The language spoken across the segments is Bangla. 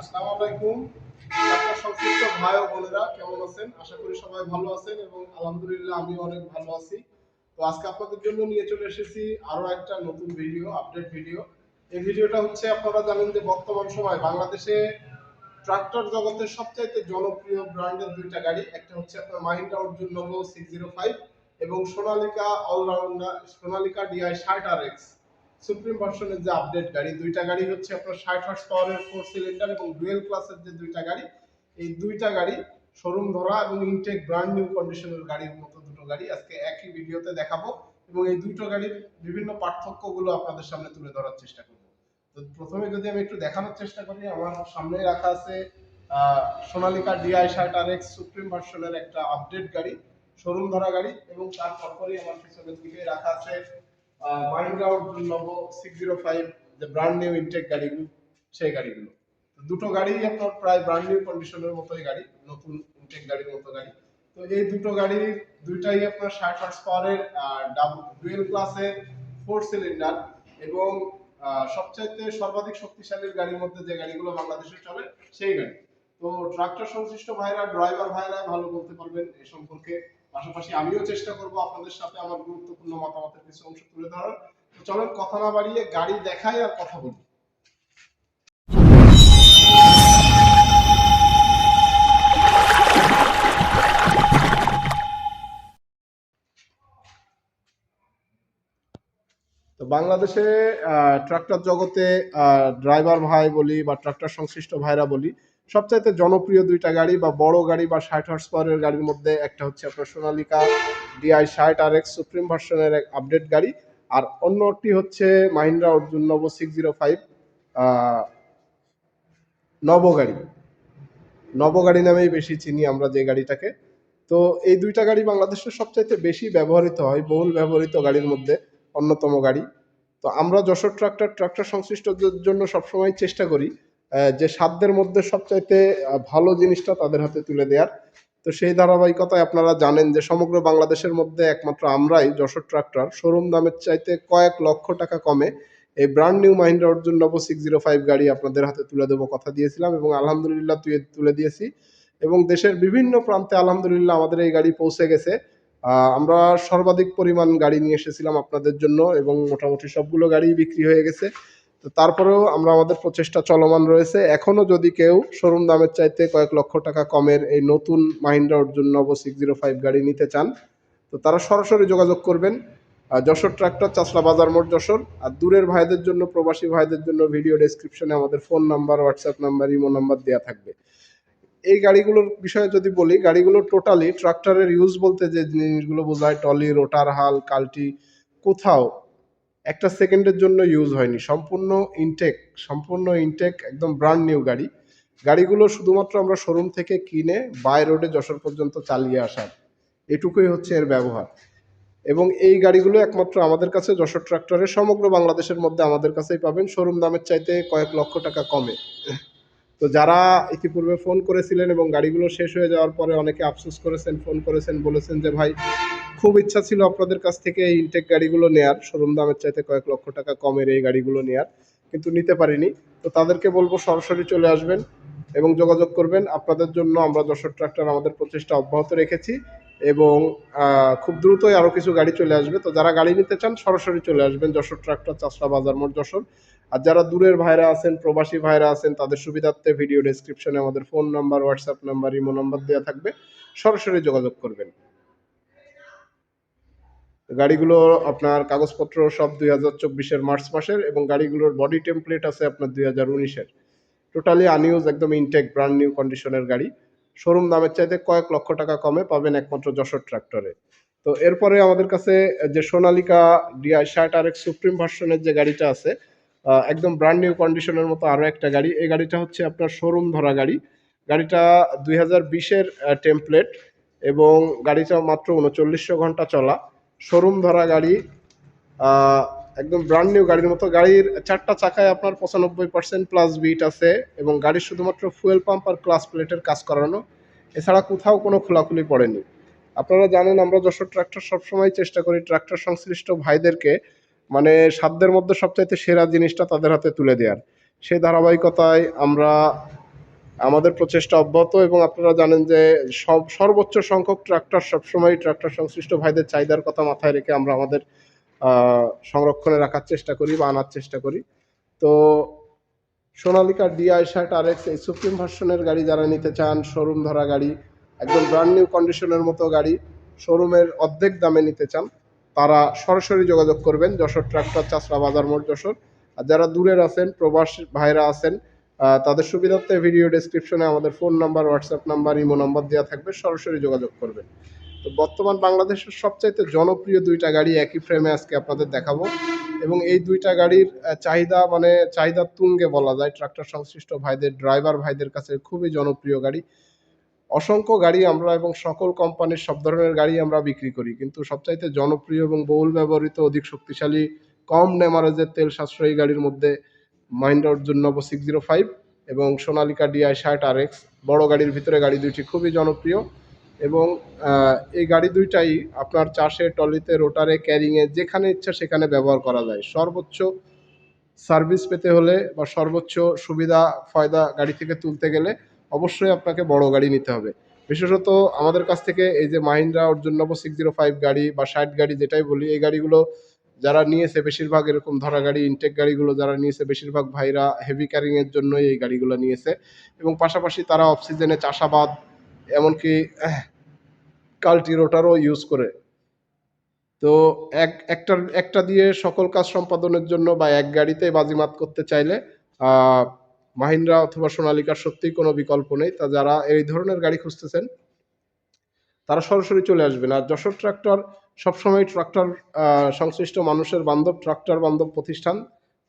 আসসালামু আলাইকুম। সংশ্লিষ্ট ভাই ও বোনেরা কেমন আছেন? আশা করি সবাই ভালো আছেন এবং আলহামদুলিল্লাহ আমি অনেক ভালো আছি। তো আজকে আপনাদের জন্য নিয়ে চলে এসেছি আরও একটা নতুন ভিডিও আপডেট ভিডিও। এই ভিডিওটা হচ্ছে আপনারা জানেন যে বর্তমান সময় বাংলাদেশে ট্রাক্টর জগতের সবচাইতে জনপ্রিয় ব্র্যান্ডের দুইটা গাড়ি। একটা হচ্ছে আপনার Mahindra Arjun Novo six zero five এবং সোনালিকা অলরাউন্ডার সোনালিকা ডিআই ষাট আর এক্স সুপ্রিম ভার্সনের যে আপডেট গাড়ি, দুইটা গাড়ি হচ্ছে আপনার ষাট হর্স পাওয়ারের ফোর সিলিন্ডার এবং ডুয়েল ক্লাসের যে দুইটা গাড়ি, এই দুইটা গাড়ি শোরুম ধরা এবং ইনটেক ব্র্যান্ড নিউ কন্ডিশনের গাড়ির মতো দুটো গাড়ি আজকে একই ভিডিওতে দেখাবো এবং এই দুটো গাড়ির বিভিন্ন পার্থক্যগুলো আপনাদের সামনে তুলে ধরার চেষ্টা করব। তো প্রথমে যদি আমি একটু দেখানোর চেষ্টা করি, আমার সামনে রাখা আছে সোনালিকা ডিআই ষাট আর এক্স সুপ্রিম ভার্সনের একটা আপডেট গাড়ি শোরুম ধরা গাড়ি এবং তার পরপরই আমার পিছনের দিকে রাখা আছে Arjun Novo six zero five যে ব্র্যান্ড নিউ ইনটেক গাড়িগুলো, সেই গাড়িগুলো। দুটো গাড়ি আপনার প্রায় ব্র্যান্ড নিউ কন্ডিশনের মতোই গাড়ি, নতুন ইনটেক গাড়ির মতো গাড়ি। তো এই দুটো গাড়ি, দুইটাই আপনার ষাট হর্স পাওয়ারের ডুয়েল ক্লাসের ফোর সিলিন্ডার এবং সবচাইতে সর্বাধিক শক্তিশালী গাড়ির মধ্যে যে গাড়িগুলো বাংলাদেশে চলে, সেই গাড়ি। তো ট্রাক্টর সংশ্লিষ্ট ভাইরা ড্রাইভার ভাইরা ভালো বলতে পারবেন এ সম্পর্কে। পাশাপাশি আমিও চেষ্টা করব আপনাদের সাথে আমার গুরুত্বপূর্ণ মতামতের কিছু অংশ তুলে ধরার। তো চলেন, কথা না বাড়িয়ে গাড়ি দেখাই আর কথা বলি। বাংলাদেশে ট্রাক্টর জগতে ড্রাইভার ভাই বলি বা ট্রাক্টর সংশ্লিষ্ট ভাইরা বলি সবচাইতে জনপ্রিয় দুইটা গাড়ি বা বড় গাড়ি বা ষাট হর্স পাওয়ারের গাড়ির মধ্যে একটা হচ্ছে আপনার সোনালিকা ডিআই ষাট আর এক্স সুপ্রিম ভার্সনের এক আপডেট গাড়ি। আর অন্যটি হচ্ছে Mahindra Arjun Novo six zero five নব গাড়ি। নব গাড়ি নামেই বেশি চিনি আমরা যে গাড়িটাকে। তো এই দুইটা গাড়ি বাংলাদেশের সবচাইতে বেশি ব্যবহৃত হয়, বহুল ব্যবহৃত গাড়ির মধ্যে অন্যতম গাড়ি। তো আমরা যশোর ট্রাক্টর ট্রাক্টর সংশ্লিষ্টদের জন্য সবসময় চেষ্টা করি যে সাধ্যের মধ্যে সবচাইতে ভালো জিনিসটা তাদের হাতে তুলে দেওয়ার তো সেই ধারাবাহিকতায় আপনারা জানেন যে সমগ্র বাংলাদেশের মধ্যে একমাত্র আমরাই যশোর ট্রাক্টর। শোরুম দামের চাইতে কয়েক লক্ষ টাকা কমে এই brand new Mahindra Arjun Novo six zero five গাড়ি আপনাদের হাতে তুলে দেবো কথা দিয়েছিলাম এবং আলহামদুলিল্লাহ তুই তুলে দিয়েছি। এবং দেশের বিভিন্ন প্রান্তে আলহামদুলিল্লাহ আমাদের এই গাড়ি পৌঁছে গেছে। আমরা সর্বাধিক পরিমাণ গাড়ি নিয়ে এসেছিলাম আপনাদের জন্য এবং মোটামুটি সবগুলো গাড়ি বিক্রি হয়ে গেছে। তো তারপরেও আমরা আমাদের প্রচেষ্টা চলমান রয়েছে। এখনও যদি কেউ শোরুম দামের চাইতে কয়েক লক্ষ টাকা কমের এই নতুন Mahindra Arjun Novo six zero five গাড়ি নিতে চান, তো তারা সরাসরি যোগাযোগ করবেন। যশোর ট্রাক্টর, চাষলা বাজার মোড়, যশোর। আর দূরের ভাইদের জন্য, প্রবাসী ভাইদের জন্য ভিডিও ডেসক্রিপশনে আমাদের phone number WhatsApp number imo number দেওয়া থাকবে। এই গাড়িগুলোর বিষয়ে যদি বলি, গাড়িগুলো টোটালি ট্রাক্টরের ইউজ বলতে যে জিনিসগুলো বোঝায় টলি রোটার হাল, কাল্টি কোথাও একটা সেকেন্ডের জন্য ইউজ হয়নি। সম্পূর্ণ ইনটেক সম্পূর্ণ ইনটেক একদম ব্র্যান্ড নিউ গাড়ি। গাড়িগুলো শুধুমাত্র আমরা শোরুম থেকে কিনে বাই রোডে যশোর পর্যন্ত চালিয়ে আসার এটুকুই হচ্ছে এর ব্যবহার। এবং এই গাড়িগুলো একমাত্র আমাদের কাছে যশোর ট্রাক্টরের সমগ্র বাংলাদেশের মধ্যে আমাদের কাছেই পাবেন। শোরুম দামের চাইতে কয়েক লক্ষ টাকা কমে। তো যারা ইতিপূর্বে ফোন করেছিলেন এবং গাড়িগুলো শেষ হয়ে যাওয়ার পরে অনেকে আফসোস করেছেন ফোন করেছেন, বলেছেন যে, ভাই খুব ইচ্ছা ছিল আপনাদের কাছ থেকে এই ইনটেক গাড়িগুলো নেয়ার। শোরুম দামের চাইতে কয়েক লক্ষ টাকা কমের এই গাড়িগুলো নেয়ার, কিন্তু নিতে পারিনি। তো তাদেরকে বলব সরাসরি চলে আসবেন এবং যোগাযোগ করবেন। আপনাদের জন্য আমরা যশোর ট্রাক্টর আমাদের প্রচেষ্টা অব্যাহত রেখেছি এবং খুব দ্রুতই আরও কিছু গাড়ি চলে আসবে। তো যারা গাড়ি নিতে চান, সরাসরি চলে আসবেন যশোর ট্রাক্টর চাষরা বাজার মোড়, যশোর। আর যারা দূরের ভাইরা আছেন, প্রবাসী ভাইরা আছেন, তাদের সুবিধার্থে ভিডিও ডেসক্রিপশনে আমাদের phone number WhatsApp number imo number দেওয়া থাকবে। সরাসরি যোগাযোগ করবেন। গাড়িগুলো আপনার কাগজপত্র সব দুই হাজার চব্বিশের মার্চ মাসের এবং গাড়িগুলোর বডি টেমপ্লেট আছে আপনার দুই হাজার উনিশের। টোটালি আনইউজ একদম ইনটেক ব্র্যান্ড নিউ কন্ডিশনের গাড়ি। শোরুম দামের চাইতে কয়েক লক্ষ টাকা কমে পাবেন একমাত্র যশোর ট্রাক্টরে তো এরপরে আমাদের কাছে যে সোনালিকা ডিআই ষাট আর এক সুপ্রিম ভার্সনের যে গাড়িটা আছে একদম ব্র্যান্ড নিউ কন্ডিশনের মতো আরও একটা গাড়ি। এই গাড়িটা হচ্ছে আপনার শোরুম ধরা গাড়ি। গাড়িটা দুই হাজার বিশের টেমপ্লেট এবং গাড়িটা মাত্র উনচল্লিশশো ঘণ্টা চলা। শোরুম ধরা গাড়ি একদম ব্র্যান্ড নিউ গাড়ির মতো। গাড়ির চারটা চাকায় আপনার পঁচানব্বই পার্সেন্ট প্লাস বিট আছে এবং গাড়ির শুধুমাত্র ফুয়েল পাম্প আর ক্লাস প্লেটের কাজ করানো। এছাড়া কোথাও কোনো খোলাখুলি পড়েনি। আপনারা জানেন, আমরা যশোর ট্রাক্টর সবসময় চেষ্টা করি ট্রাক্টর সংশ্লিষ্ট ভাইদেরকে মানে সাধ্যের মধ্যে সবচাইতে সেরা জিনিসটা তাদের হাতে তুলে দেওয়ার। সেই ধারাবাহিকতায় আমরা আমাদের প্রচেষ্টা অব্যাহত এবং আপনারা জানেন যে সব, সর্বোচ্চ সংখ্যক ট্রাক্টর সবসময় ট্রাক্টর সংশ্লিষ্ট ভাইদের চাহিদার কথা মাথায় রেখে আমরা আমাদের সংরক্ষণে রাখার চেষ্টা করি বা আনার চেষ্টা করি। তো সোনালিকা ডিআই শার্ট আর এক্স এই সুপ্রিম ভার্সনের গাড়ি যারা নিতে চান, শোরুম ধরা গাড়ি, একদম ব্র্যান্ড নিউ কন্ডিশনের মতো গাড়ি, শোরুমের অর্ধেক দামে নিতে চান, তারা সরাসরি যোগাযোগ করবেন যশোর ট্রাক্টর চাষরা বাজার মোড় যশোর। আর যারা দূরের আছেন, প্রবাস ভাইরা আছেন তাদের সুবিধার্থে ভিডিও ডেসক্রিপশনে আমাদের phone number WhatsApp number imo number দেওয়া থাকবে, সরাসরি যোগাযোগ করবেন। তো বর্তমান বাংলাদেশের সবচাইতে জনপ্রিয় দুইটা গাড়ি একই ফ্রেমে আজকে আপনাদের দেখাবো এবং এই দুইটা গাড়ির চাহিদা মানে চাহিদা তুঙ্গে বলা যায়। ট্রাক্টর সংশ্লিষ্ট ভাইদের ড্রাইভার ভাইদের কাছে খুবই জনপ্রিয় গাড়ি। অসংখ্য গাড়ি আমরা এবং সকল কোম্পানির সব ধরনের গাড়ি আমরা বিক্রি করি। কিন্তু সবচাইতে জনপ্রিয় এবং বহুল ব্যবহৃত, অধিক শক্তিশালী, কম নেমারেজের তেল সাশ্রয়ী গাড়ির মধ্যে Mahindra Arjun Novo six zero five এবং সোনালিকা ডিআই ষাট আর এক্স। বড় গাড়ির ভিতরে গাড়ি দুইটি খুবই জনপ্রিয় এবং এই গাড়ি দুইটাই আপনার চাষে, টলিতে, রোটারে, ক্যারিংয়ে যেখানে ইচ্ছা সেখানে ব্যবহার করা যায়। সর্বোচ্চ সার্ভিস পেতে হলে বা সর্বোচ্চ সুবিধা, ফয়দা গাড়ি থেকে তুলতে গেলে অবশ্যই আপনাকে বড় গাড়ি নিতে হবে। বিশেষত আমাদের কাছ থেকে এই যে Mahindra Arjun Novo six zero five গাড়ি বা ষাট গাড়ি যেটাই বলি, এই গাড়িগুলো যারা নিয়েছে বেশিরভাগ এরকম ধরা গাড়ি ইনটেক গাড়িগুলো যারা নিয়েছে, বেশিরভাগ ভাইরা হেভি ক্যারিং এর জন্যই এই গাড়িগুলো নিয়েছে। এবং পাশাপাশি তারা অফ সিজনে চাষাবাদ, এমনকি কাল্টি রোটারও ইউজ করে। তো এক একটা একটা দিয়ে সকল কাজ সম্পাদনের জন্য বা এক গাড়িতে বাজিমাত করতে চাইলে মাহিন্দ্রা অথবা সোনালিকার সত্যিই কোনো বিকল্প নেই। তা যারা এই ধরনের গাড়ি খুঁজতেছেন তারা সরাসরি চলে আসবেন আর যশোর ট্রাক্টর সবসময় ট্রাক্টর সংশ্লিষ্ট মানুষের বান্ধব, ট্রাক্টর বান্ধব প্রতিষ্ঠান।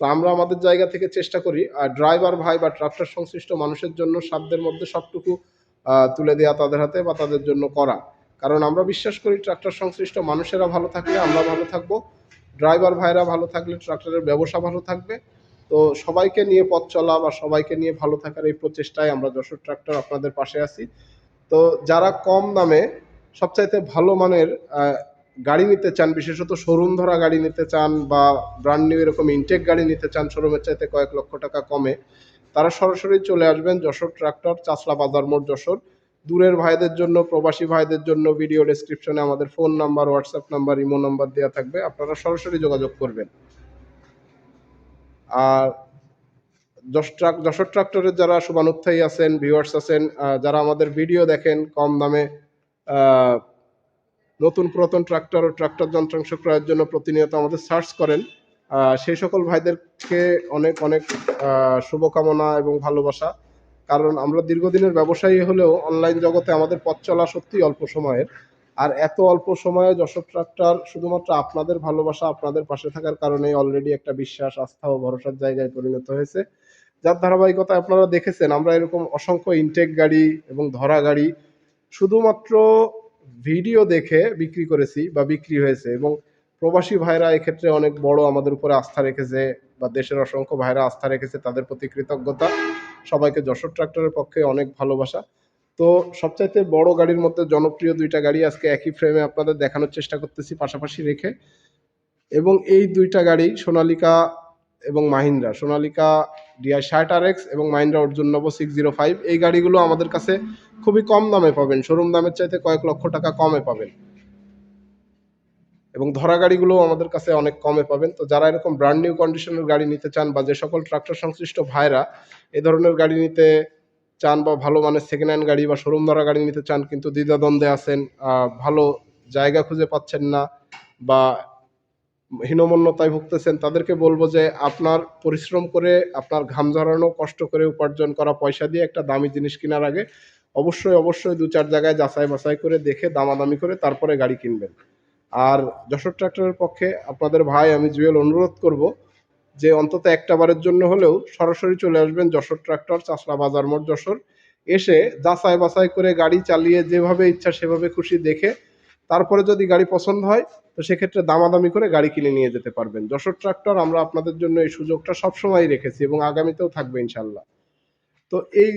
তো আমরা আমাদের জায়গা থেকে চেষ্টা করি, আর ড্রাইভার ভাই বা ট্রাক্টর সংশ্লিষ্ট মানুষের জন্য সাধ্যের মধ্যে সবটুকু তুলে দেওয়া তাদের হাতে বা তাদের জন্য করা। কারণ আমরা বিশ্বাস করি ট্রাক্টর সংশ্লিষ্ট মানুষেরা ভালো থাকলে আমরা ভালো থাকব। ড্রাইভার ভাইরা ভালো থাকলে ট্রাক্টরের ব্যবসা ভালো থাকবে। তো সবাইকে নিয়ে পথ চলা বা সবাইকে নিয়ে ভালো থাকার এই প্রচেষ্টায় আমরা যশোর ট্রাক্টর আপনাদের পাশে আছি। তো যারা কম দামে সবচাইতে ভালো মানের গাড়ি নিতে চান, বিশেষত শোরুম ধরা গাড়ি নিতে চান বা ব্র্যান্ড নিউ এরকম ইনটেক গাড়ি নিতে চান শোরুমের চাইতে কয়েক লক্ষ টাকা কমে, তারা সরাসরি চলে আসবেন যশোর ট্রাক্টর চাষলা বাজার মোড় যশোর। দূরের ভাইদের জন্য, প্রবাসী ভাইদের জন্য ভিডিও ডেসক্রিপশনে আমাদের phone number WhatsApp number imo number দেওয়া থাকবে, আপনারা সরাসরি যোগাযোগ করবেন। আর যশ ট্রাক, যশোর ট্রাক্টরের যারা শুভানুত্থায়ী আছেন ভিউয়ার্স আছেন যারা আমাদের ভিডিও দেখেন কম দামে নতুন পুরাতন ট্রাক্টর ও ট্রাক্টর যন্ত্রাংশ ক্রয়ের জন্য প্রতিনিয়ত আমাদের সার্চ করেন। সেই সকল ভাইদেরকে অনেক অনেক শুভকামনা এবং ভালোবাসা। কারণ আমরা দীর্ঘদিনের ব্যবসায়ী হলেও অনলাইন জগতে আমাদের পথ চলা সত্যিই অল্প সময়ের। আর এত অল্প সময়ে যশোর ট্রাক্টর শুধুমাত্র আপনাদের ভালোবাসা, আপনাদের পাশে থাকার কারণে অলরেডি একটা বিশ্বাস, আস্থা ও ভরসার জায়গায় পরিণত হয়েছে। যার ধারাবাহিকতা আপনারা দেখেছেন, আমরা এরকম অসংখ্য ইনটেক গাড়ি এবং ধরা গাড়ি শুধুমাত্র ভিডিও দেখে বিক্রি করেছি বা বিক্রি হয়েছে এবং প্রবাসী ভাইরা এক্ষেত্রে অনেক বড় আমাদের উপরে আস্থা রেখেছে বা দেশের অসংখ্য ভাইরা আস্থা রেখেছে তাদের প্রতি কৃতজ্ঞতা। সবাইকে যশোর ট্রাক্টরের পক্ষে অনেক ভালোবাসা। তো সবচাইতে বড় গাড়ির মধ্যে জনপ্রিয় দুইটা গাড়ি আজকে একই ফ্রেমে আপনাদের দেখানোর চেষ্টা করতেছি পাশাপাশি রেখে। এবং এই দুইটা গাড়ি সোনালিকা এবং মাহিন্দ্রা। সোনালিকা ডিআই ষাট আর এক্স এবং Mahindra Arjun Novo six zero five এই গাড়িগুলো আমাদের কাছে খুবই কম দামে পাবেন। শোরুম দামের চাইতে কয়েক লক্ষ টাকা কমে পাবেন। এবং ধরা গাড়িগুলো আমাদের কাছে অনেক কমে পাবেন। তো যারা এরকম ব্র্যান্ড নিউ কন্ডিশনের গাড়ি নিতে চান বা যে সকল ট্রাক্টর সংশ্লিষ্ট ভাইরা এ ধরনের গাড়ি নিতে চান বা ভালো মানের সেকেন্ড হ্যান্ড গাড়ি বা শোরুম ধরা গাড়ি নিতে চান, কিন্তু দ্বিধাদ্বন্দ্বে আছেন ভালো জায়গা খুঁজে পাচ্ছেন না বা হীনমন্যতায় ভুগতেছেন, তাদেরকে বলব যে আপনার পরিশ্রম করে, আপনার ঘাম ঝরানো, কষ্ট করে উপার্জন করা পয়সা দিয়ে একটা দামি জিনিস কেনার আগে অবশ্যই অবশ্যই দু চার জায়গায় যাচাই বাছাই করে দেখে, দামাদামি করে তারপরে গাড়ি কিনবেন। আর যশোর ট্রাক্টরের পক্ষে আপনাদের ভাই আমি জুয়েল অনুরোধ করব যে অন্তত একটা বারের জন্য হলেও সরাসরি চলে আসবেন যশোর ট্রাক্টর চাষলা বাজার মোড় যশোর। এসে যাচাই বাছাই করে গাড়ি চালিয়ে যেভাবে ইচ্ছা সেভাবে খুশি দেখে তারপরে যদি গাড়ি পছন্দ হয়, তো সেক্ষেত্রে দামাদামি করে গাড়ি কিনে নিয়ে যেতে পারবেন। যশোর ট্রাক্টর আমরা আপনাদের জন্য এই সুযোগটা সবসময় রেখেছি এবং আগামীতেও থাকবে ইনশাল্লাহ তো এই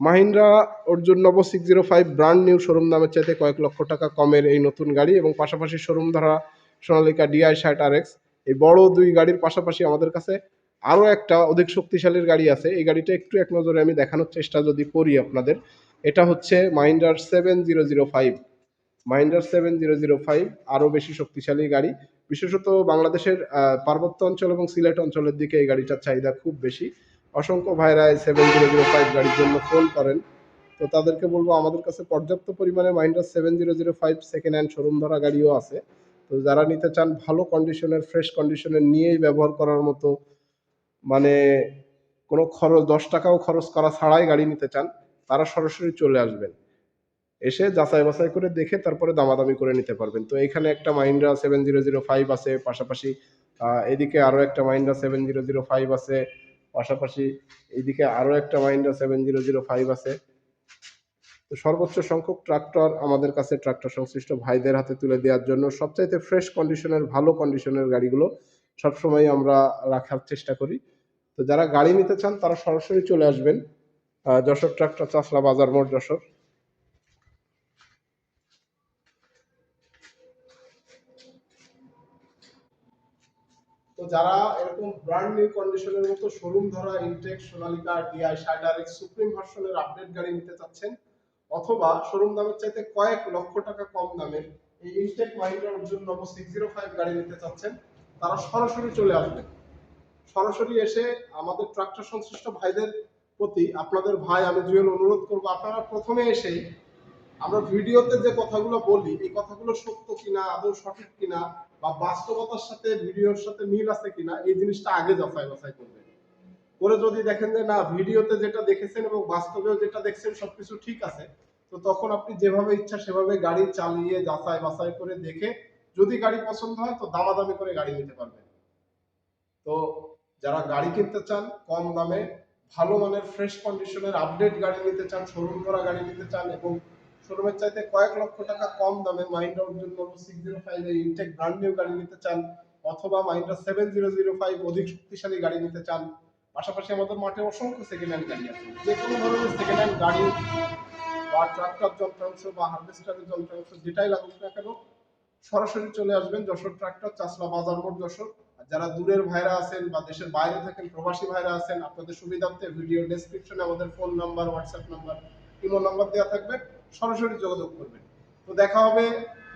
Mahindra Arjun Novo six zero five brand new showroom দামের চাইতে কয়েক লক্ষ টাকা কমের এই নতুন গাড়ি এবং পাশাপাশি শোরুম ধরা সোনালিকা ডিআই ষাট আর এক্স এই বড় দুই গাড়ির পাশাপাশি আমাদের কাছে আরও একটা অধিক শক্তিশালীর গাড়ি আছে। এই গাড়িটা একটু এক নজরে আমি দেখানোর চেষ্টা যদি করি আপনাদের। এটা হচ্ছে মাহিন্দ্রার seven zero zero five Mahindra seven zero zero five আরও বেশি শক্তিশালী গাড়ি। বিশেষত বাংলাদেশের পার্বত্য অঞ্চল এবং সিলেট অঞ্চলের দিকে এই গাড়িটার চাহিদা খুব বেশি। অসংখ্য ভাইরা সেভেন জিরো জিরো ফাইভ গাড়ির জন্য ফোন করেন। তো তাদেরকে বলব, আমাদের কাছে পর্যাপ্ত পরিমাণে Mahindra seven zero zero five second hand showroom ধরা গাড়িও আছে। তো যারা নিতে চান, ভালো কন্ডিশনের ফ্রেশ কন্ডিশনের নিয়েই ব্যবহার করার মতো মানে কোনো খরচ, দশ টাকাও খরচ করা ছাড়াই গাড়ি নিতে চান, তারা সরাসরি চলে আসবেন। এসে যাচাই বাছাই করে দেখে তারপরে দামাদামি করে নিতে পারবেন। তো এখানে একটা Mahindra seven zero zero five আছে, পাশাপাশি এদিকে আরও একটা Mahindra seven zero zero five আছে, পাশাপাশি এদিকে আরও একটা Mahindra seven zero zero five আছে। তো সর্বোচ্চ সংখ্যক ট্রাক্টর আমাদের কাছে ট্রাক্টর সংশ্লিষ্ট ভাইদের হাতে তুলে দেওয়ার জন্য সবচাইতে ফ্রেশ কন্ডিশনের ভালো কন্ডিশনের গাড়িগুলো সবসময় আমরা রাখার চেষ্টা করি। তো যারা গাড়ি নিতে চান তারা সরাসরি চলে আসবেন যশোর ট্রাক্টর চাষলা বাজার মোড় যশোর। যারা এরকম ব্র্যান্ড নিউ কন্ডিশনের মতো শোরুম ধরা ইনটেক সোনালিকা ডিআই শাইডার এক্স সুপ্রিম ভার্সনের আপডেট গাড়ি নিতে চাচ্ছেন, অথবা শোরুম দামের চাইতে কয়েক লক্ষ টাকা কম দামের এই intact মাইন্ডার Arjun Novo six zero five গাড়ি নিতে চাচ্ছেন, তারা সরাসরি চলে আসবেন। সরাসরি এসে আমাদের ট্রাক্টর সংশ্লিষ্ট ভাইদের প্রতি, আপনাদের ভাই আমি জুয়েল অনুরোধ করব, আপনারা প্রথমে এসেই আমরা ভিডিওতে যে কথাগুলো বলি, এই কথাগুলো সত্য কিনা, আদৌ সঠিক কিনা, বা বাস্তবতার সাথে, ভিডিওর সাথে মিল আছে কিনা, এই জিনিসটা আগে যাচাই বাছাই করবেন। করে যদি দেখেন যে, না, ভিডিওতে যেটা দেখেছেন এবং বাস্তবেও যেটা দেখছেন, সবকিছু ঠিক আছে, তো তখন আপনি যেভাবে ইচ্ছা সেভাবে গাড়ি চালিয়ে যাচাই বাছাই করে দেখে, যদি গাড়ি পছন্দ হয়, তো দামাদামি করে গাড়ি নিতে পারবেন। তো যারা গাড়ি কিনতে চান, কম দামে, ভালো মানের ফ্রেশ কন্ডিশনের আপডেট গাড়ি নিতে চান শোরুম করা গাড়ি নিতে চান, এবং শোরুমের চাইতে কয়েক লক্ষ টাকা কম দামে মাইন্ডার জন্য six zero five intact brand new গাড়ি নিতে চান অথবা Mahindra seven zero zero five অধিক শক্তিশালী গাড়ি নিতে চান। পাশাপাশি আমাদের মাঠে অসংখ্য সেকেন্ড হ্যান্ড গাড়ি আছে। যে কোনো ধরনের সেকেন্ড হ্যান্ড গাড়ি বা ট্রাক্টর যন্ত্রাংশ বা হার্ভেস্টারের যন্ত্রাংশ যেটাই লাগুক না কেন, সরাসরি চলে আসবেন যশোর ট্রাক্টর চাষলা বাজার মোড় যশোর। আর যারা দূরের ভাইরা আছেন বা দেশের বাইরে থাকেন, প্রবাসী ভাইরা আছেন, আপনাদের সুবিধার্থে ভিডিও ডেসক্রিপশনে আমাদের phone number WhatsApp number imo number দেওয়া থাকবে। সরাসরি যোগাযোগ করবেন। তো দেখা হবে।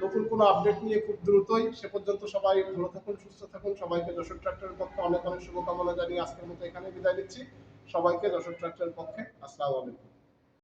নতুন কোনো আপডেট নিয়ে খুব দ্রুতই। সে পর্যন্ত সবাই ভালো থাকুন, সুস্থ থাকুন। সবাইকে যশোর ট্রাক্টরের পক্ষে অনেক অনেক শুভকামনা জানিয়ে আজকের মতো এখানে বিদায় নিচ্ছি। সবাইকে যশোর ট্রাক্টরের পক্ষে আসসালামু আলাইকুম।